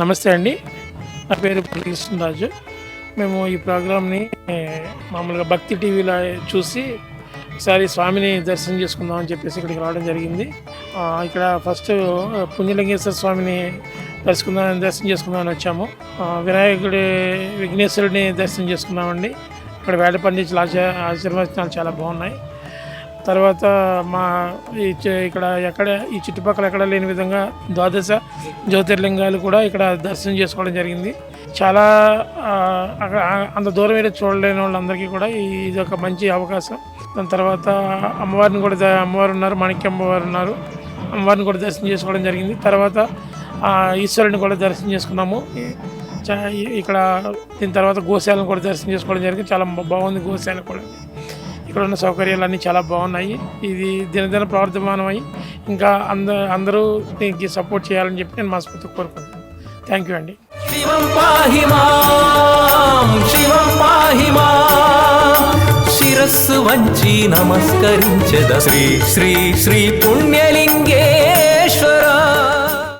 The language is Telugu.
నమస్తే అండి. నా పేరు కృష్ణరాజు మేము ఈ ప్రోగ్రామ్ని మామూలుగా భక్తి టీవీలో చూసి ఒకసారి స్వామిని దర్శనం చేసుకుందాం అని చెప్పేసి ఇక్కడికి రావడం జరిగింది. ఇక్కడ ఫస్ట్ పుణ్యలింగేశ్వర స్వామిని దర్శకుందాం దర్శనం చేసుకుందామని వచ్చాము. వినాయకుడి విఘ్నేశ్వరుడిని దర్శనం చేసుకున్నామండి ఇక్కడ వేట ఆచ ఆశీర్వచనాలు చాలా బాగున్నాయి. తర్వాత మా ఈ ఇక్కడ ఎక్కడ ఈ చుట్టుపక్కల ఎక్కడ లేని విధంగా ద్వాదశ జ్యోతిర్లింగాలు కూడా ఇక్కడ దర్శనం చేసుకోవడం జరిగింది. చాలా అక్కడ అంత దూరం వెళ్ళి చూడలేని వాళ్ళందరికీ కూడా ఇది ఒక మంచి అవకాశం. దాని తర్వాత అమ్మవారిని కూడా అమ్మవారు ఉన్నారు మాణిక్య అమ్మవారు ఉన్నారు. అమ్మవారిని కూడా దర్శనం చేసుకోవడం జరిగింది. తర్వాత ఈశ్వరుని కూడా దర్శనం చేసుకున్నాము. ఇక్కడ దీని తర్వాత గోశాలను కూడా దర్శనం చేసుకోవడం జరిగింది. చాలా బాగుంది గోశాల కూడా. ఇక్కడ ఉన్న సౌకర్యాలు అన్నీ చాలా బాగున్నాయి. ఇది దినదిన ప్రవర్ధమానమై ఇంకా అంద అందరూ దీనికి సపోర్ట్ చేయాలని చెప్పి నేను మనస్ఫూర్తి కోరుకుంటున్నాను. థ్యాంక్ యూ అండి. శివం పాహిమాం శివం పాహిమా శిరస్సు వంచి నమస్కరించద శ్రీ శ్రీ శ్రీ పుణ్యలింగ